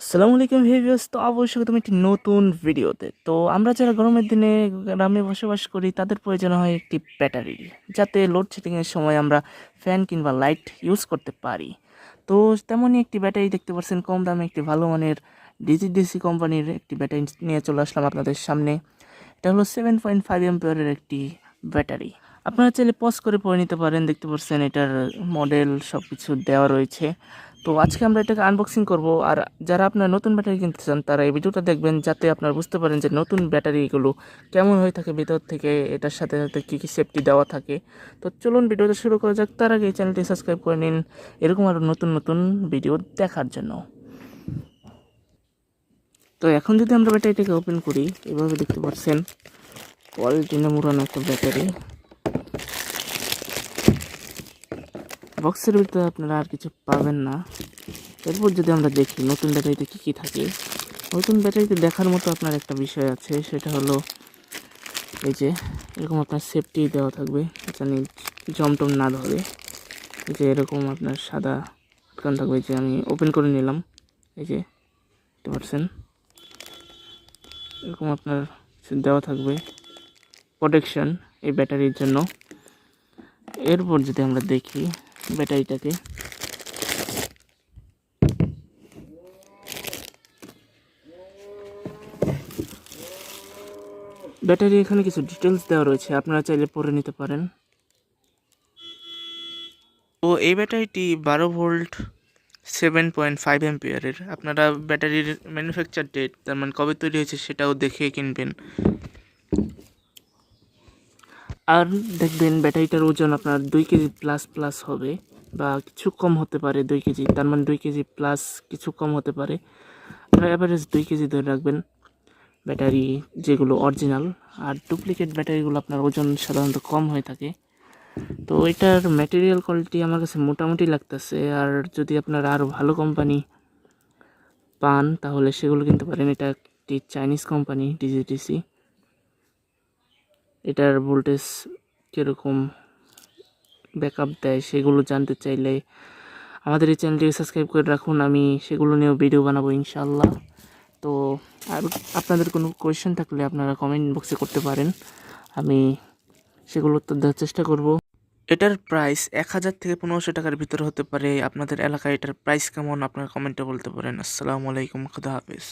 আসসালামু আলাইকুম ভিভিয়াস তো অবশ্যই তুমি একটি নতুন ভিডিওতে। তো আমরা যারা গরমের দিনে গ্রামে বসবাস করি, তাদের প্রয়োজন হয় একটি ব্যাটারি, যাতে লোডশেডিংয়ের সময় আমরা ফ্যান কিংবা লাইট ইউজ করতে পারি। তো তেমনই একটি ব্যাটারি দেখতে পাচ্ছেন, কম দামে একটি ভালো মানের ডিজি ডিসি কোম্পানির একটি ব্যাটারি নিয়ে চলে আসলাম আপনাদের সামনে। এটা হলো সেভেন পয়েন্ট ফাইভ এম্পিয়ারের একটি ব্যাটারি। আপনারা চাইলে পজ করে পড়ে নিতে পারেন। দেখতে পাচ্ছেন এটার মডেল সব কিছু দেওয়া রয়েছে। তো আজকে আমরা এটাকে আনবক্সিং করব। আর যারা আপনার নতুন ব্যাটারি কিনতে চান, তারা এই ভিডিওটা দেখবেন যাতে আপনারা বুঝতে পারেন যে নতুন ব্যাটারিগুলো কেমন হয়ে থাকে, ভিতর থেকে এটার সাথে সাথে কী কী সেফটি দেওয়া থাকে। তো চলুন ভিডিওটা শুরু করা যাক। তার আগে এই চ্যানেলটি সাবস্ক্রাইব করে নিন। এরকম আরও নতুন নতুন ভিডিও দেখার জন্য। তো এখন যদি আমরা ব্যাটারিটাকে ওপেন করি, এভাবে দেখতে পাচ্ছেন কোয়ালিটিনে মুড়ানো একটা ব্যাটারি। বক্সের ভিতরে আপনারা আর কিছু পাবেন না। এরপর যদি আমরা দেখি, নতুন ব্যাটারিতে কী কী থাকে? নতুন ব্যাটারিতে দেখার মতো আপনার একটা বিষয় আছে, সেটা হলো এই যে, এরকম আপনার সেফটি দেওয়া থাকবে জানি জমটম না ধরে। এই যে এরকম আপনার সাদা আটকান থাকবে যে আমি ওপেন করে নিলাম। এই যে, দেখতে পাচ্ছেন? এরকম আপনার দেওয়া থাকবে প্রোটেকশন এই ব্যাটারির জন্য। এরপর যদি আমরা দেখি ব্যাটারিটাকে। ব্যাটারি এখানে কিছু ডিটেলস দেওয়া রয়েছে, আপনারা চাইলে পড়ে নিতে পারেন। তো এই ব্যাটারিটি বারো ভোল্ট, সেভেন পয়েন্ট ফাইভ এম্পিয়ারের আপনারা ব্যাটারির ম্যানুফ্যাকচার ডেট তার মানে কবে তৈরি হয়েছে সেটাও দেখে কিনবেন। আর দেখবেন ব্যাটারিটার ওজন আপনার দুই কেজি প্লাস প্লাস হবে বা কিছু কম হতে পারে দুই কেজি, তার মানে দুই কেজি প্লাস কিছু কম হতে পারে। আপনার অ্যাভারেজ দুই কেজি ধরে রাখবেন ব্যাটারি যেগুলো অরিজিনাল আর ডুপ্লিকেট ব্যাটারিগুলো আপনার ওজন সাধারণত কম হয়ে থাকে। তো এটার ম্যাটেরিয়াল কোয়ালিটি আমার কাছে মোটামুটি লাগতেছে, আর যদি আপনারা আরও ভালো কোম্পানি পান তাহলে সেগুলো কিনতে পারেন। এটা একটি চাইনিজ কোম্পানি ডিজিটিসি এটার ভোল্টেজ কীরকম ব্যাকআপ দেয় সেগুলো জানতে চাইলে আমাদের এই চ্যানেলটি সাবস্ক্রাইব করে রাখুন। আমি সেগুলো নিয়েও ভিডিও বানাবো ইনশাল্লাহ তো আর আপনাদের কোনো কোয়েশ্চেন থাকলে আপনারা কমেন্ট বক্সে করতে পারেন। আমি সেগুলো উত্তর দেওয়ার চেষ্টা করব। এটার প্রাইস এক হাজার থেকে পনেরোশো টাকার ভিতরে হতে পারে। আপনাদের এলাকায় এটার প্রাইস কেমন? আপনারা কমেন্টে বলতে পারেন। আসসালামু আলাইকুম, খুদা হাফিজ।